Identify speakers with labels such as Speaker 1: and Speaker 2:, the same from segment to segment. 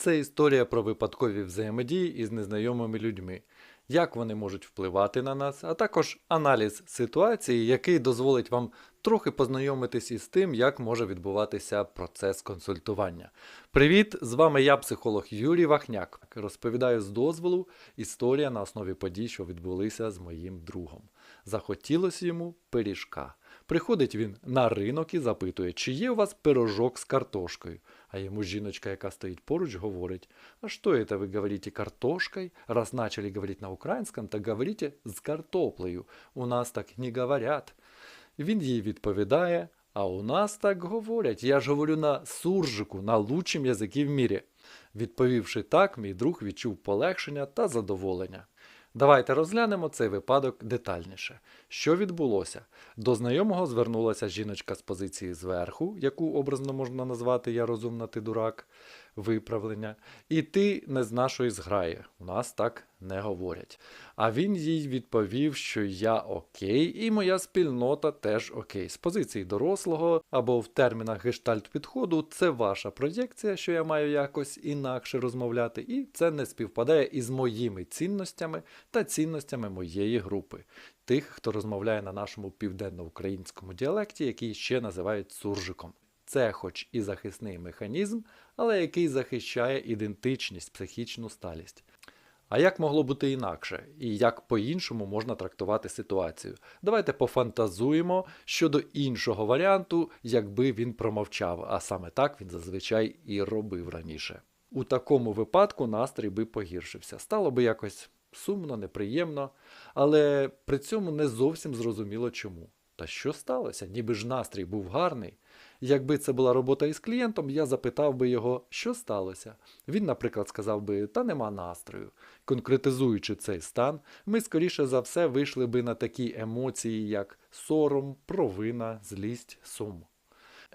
Speaker 1: Це історія про випадкові взаємодії із незнайомими людьми, як вони можуть впливати на нас, а також аналіз ситуації, який дозволить вам трохи познайомитись із тим, як може відбуватися процес консультування. Привіт! З вами я, психолог Юрій Вахняк. Розповідаю з дозволу історія на основі подій, що відбулися з моїм другом. Захотілося йому пиріжка. Приходить він на ринок і запитує, чи є у вас пирожок з картошкою. А йому жіночка, яка стоїть поруч, говорить, а что это вы говорите картошкой? Раз начали говорить на українському, так говорите з картоплею. У нас так не говорять. Він їй відповідає, а у нас так говорять. Я ж говорю на суржику, на лучшім язикі в мірі. Відповівши так, мій друг відчув полегшення та задоволення. Давайте розглянемо цей випадок детальніше. Що відбулося? До знайомого звернулася жіночка з позиції зверху, яку образно можна назвати Я розумна, ти дурак, виправлення. І ти не з нашої зграї. У нас так не говорять. А він їй відповів, що я окей, і моя спільнота теж окей. З позиції дорослого або в термінах гештальт підходу це ваша проєкція, що я маю якось інакше розмовляти, і це не співпадає із моїми цінностями та цінностями моєї групи. Тих, хто розмовляє на нашому південноукраїнському діалекті, який ще називають суржиком. Це хоч і захисний механізм, але який захищає ідентичність, психічну сталість. А як могло бути інакше, і як по-іншому можна трактувати ситуацію? Давайте пофантазуємо щодо іншого варіанту, якби він промовчав, а саме так він зазвичай і робив раніше. У такому випадку настрій би погіршився. Стало би якось сумно, неприємно, але при цьому не зовсім зрозуміло чому. Та що сталося? Ніби ж настрій був гарний. Якби це була робота із клієнтом, я запитав би його, що сталося. Він, наприклад, сказав би, та нема настрою. Конкретизуючи цей стан, ми скоріше за все вийшли би на такі емоції, як сором, провина, злість, сум.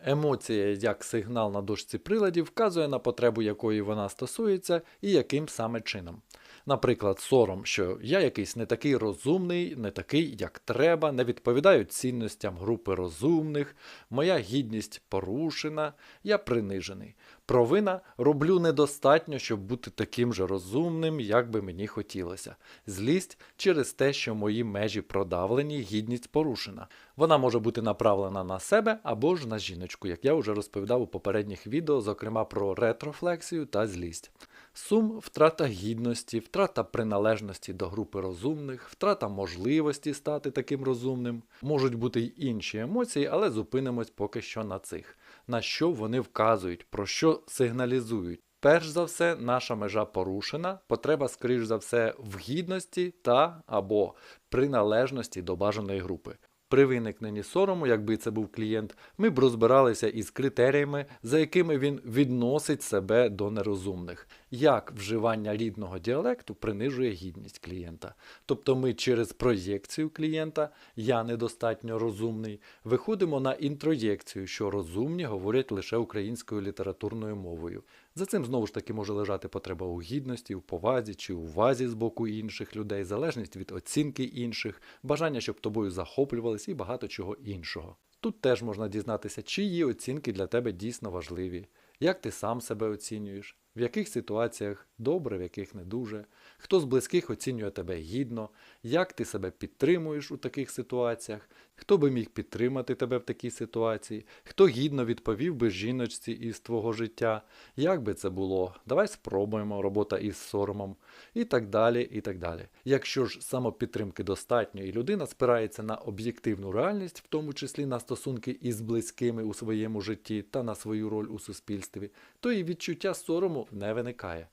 Speaker 1: Емоція, як сигнал на дошці приладів, вказує на потребу якої вона стосується і яким саме чином. Наприклад, сором, що я якийсь не такий розумний, не такий, як треба, не відповідаю цінностям групи розумних, моя гідність порушена, я принижений. Провина роблю недостатньо, щоб бути таким же розумним, як би мені хотілося. Злість через те, що мої межі продавлені, гідність порушена. Вона може бути направлена на себе або ж на жіночку, як я вже розповідав у попередніх відео, зокрема про ретрофлексію та злість. Сум втрата гідності, втрата приналежності до групи розумних, втрата можливості стати таким розумним. Можуть бути й інші емоції, але зупинимось поки що на цих. На що вони вказують, про що сигналізують. Перш за все, наша межа порушена, потреба, скоріш за все, в гідності та або приналежності до бажаної групи. При виникненні сорому, якби це був клієнт, ми б розбиралися із критеріями, за якими він відносить себе до нерозумних, як вживання рідного діалекту принижує гідність клієнта. Тобто ми через проєкцію клієнта Я недостатньо розумний, виходимо на інтроєкцію, що розумні говорять лише українською літературною мовою. За цим знову ж таки може лежати потреба у гідності, у повазі чи увазі з боку інших людей, залежність від оцінки інших, бажання, щоб тобою захоплювались і багато чого іншого. Тут теж можна дізнатися, чиї оцінки для тебе дійсно важливі, як ти сам себе оцінюєш, в яких ситуаціях добре, в яких не дуже, хто з близьких оцінює тебе гідно, як ти себе підтримуєш у таких ситуаціях, хто би міг підтримати тебе в такій ситуації, хто гідно відповів би жіночці із твого життя, як би це було, давай спробуємо робота із соромом, і так далі. і так далі. Якщо ж самопідтримки достатньо і людина спирається на об'єктивну реальність, в тому числі на стосунки із близькими у своєму житті та на свою роль у суспільстві, то і відчуття сорому не виникає.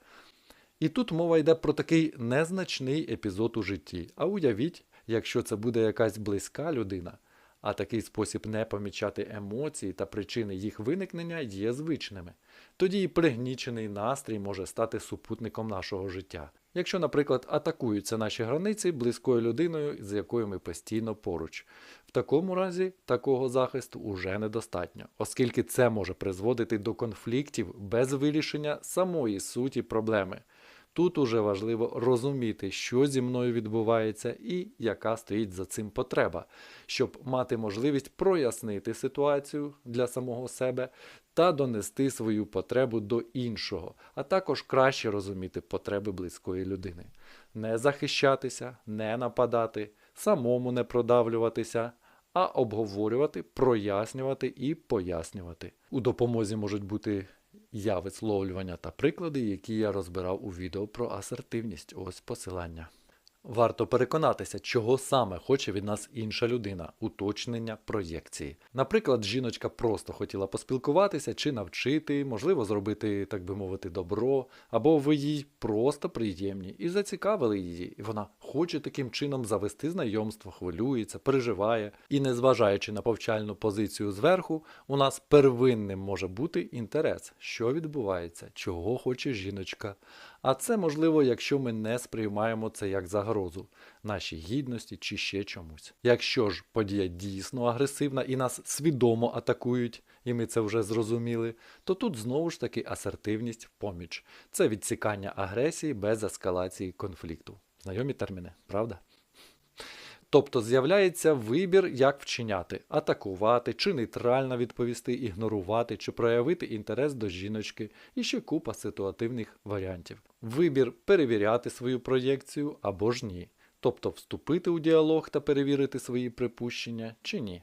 Speaker 1: І тут мова йде про такий незначний епізод у житті. А уявіть, якщо це буде якась близька людина, а такий спосіб не помічати емоції та причини їх виникнення є звичними. Тоді і пригнічений настрій може стати супутником нашого життя. Якщо, наприклад, атакуються наші границі близькою людиною, з якою ми постійно поруч. В такому разі такого захисту уже недостатньо, оскільки це може призводити до конфліктів без вирішення самої суті проблеми. Тут уже важливо розуміти, що зі мною відбувається і яка стоїть за цим потреба, щоб мати можливість прояснити ситуацію для самого себе та донести свою потребу до іншого, а також краще розуміти потреби близької людини. Не захищатися, не нападати, самому не продавлюватися, а обговорювати, прояснювати і пояснювати. У допомозі можуть бути я висловлювання та приклади, які я розбирав у відео про асертивність. Ось посилання. Варто переконатися, чого саме хоче від нас інша людина, уточнення проєкції. Наприклад, жіночка просто хотіла поспілкуватися чи навчити, можливо, зробити, так би мовити, добро, або ви їй просто приємні і зацікавили її, і вона хоче таким чином завести знайомство, хвилюється, переживає. І незважаючи на повчальну позицію зверху, у нас первинним може бути інтерес, що відбувається, чого хоче жіночка. А це можливо, якщо ми не сприймаємо це як загрозу нашій гідності чи ще чомусь. Якщо ж подія дійсно агресивна і нас свідомо атакують, і ми це вже зрозуміли, то тут знову ж таки асертивність в поміч. Це відсікання агресії без ескалації конфлікту. Знайомі терміни, правда? Тобто з'являється вибір, як вчиняти, атакувати, чи нейтрально відповісти, ігнорувати, чи проявити інтерес до жіночки, і ще купа ситуативних варіантів. Вибір перевіряти свою проєкцію або ж ні, тобто вступити у діалог та перевірити свої припущення чи ні.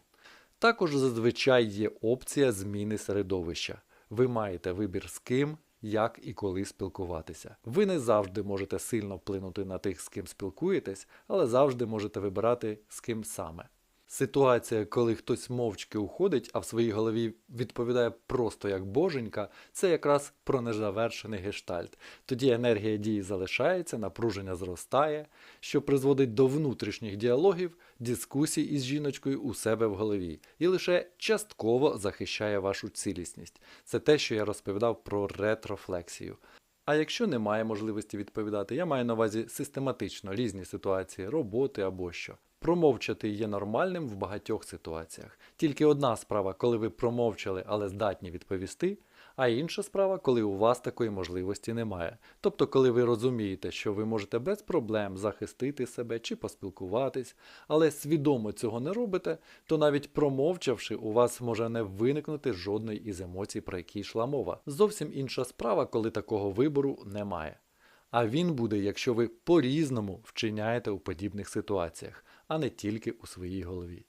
Speaker 1: Також зазвичай є опція зміни середовища. Ви маєте вибір з ким, як і коли спілкуватися. Ви не завжди можете сильно вплинути на тих, з ким спілкуєтесь, але завжди можете вибирати з ким саме. Ситуація, коли хтось мовчки уходить, а в своїй голові відповідає просто як боженька, це якраз про незавершений гештальт. Тоді енергія дії залишається, напруження зростає, що призводить до внутрішніх діалогів, дискусій із жіночкою у себе в голові і лише частково захищає вашу цілісність. Це те, що я розповідав про ретрофлексію. А якщо немає можливості відповідати, я маю на увазі систематично різні ситуації, роботи або що. Промовчати є нормальним в багатьох ситуаціях. Тільки одна справа, коли ви промовчали, але здатні відповісти, а інша справа, коли у вас такої можливості немає. Тобто, коли ви розумієте, що ви можете без проблем захистити себе чи поспілкуватись, але свідомо цього не робите, то навіть промовчавши, у вас може не виникнути жодної із емоцій, про які йшла мова. Зовсім інша справа, коли такого вибору немає. А він буде, якщо ви по-різному вчиняєте у подібних ситуаціях, а не тільки у своїй голові.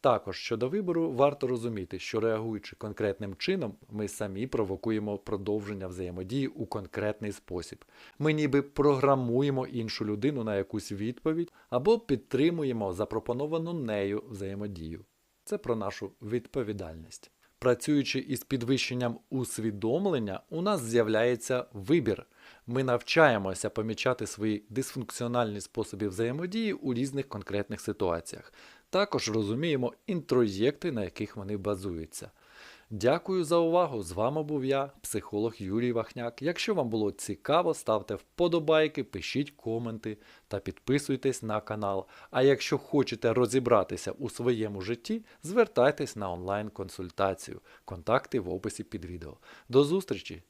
Speaker 1: Також щодо вибору, варто розуміти, що реагуючи конкретним чином, ми самі провокуємо продовження взаємодії у конкретний спосіб. Ми ніби програмуємо іншу людину на якусь відповідь або підтримуємо запропоновану нею взаємодію. Це про нашу відповідальність. Працюючи із підвищенням усвідомлення, у нас з'являється вибір. Ми навчаємося помічати свої дисфункціональні способи взаємодії у різних конкретних ситуаціях. Також розуміємо інтроєкти, на яких вони базуються. Дякую за увагу! З вами був я, психолог Юрій Вахняк. Якщо вам було цікаво, ставте вподобайки, пишіть коменти та підписуйтесь на канал. А якщо хочете розібратися у своєму житті, звертайтесь на онлайн-консультацію. Контакти в описі під відео. До зустрічі!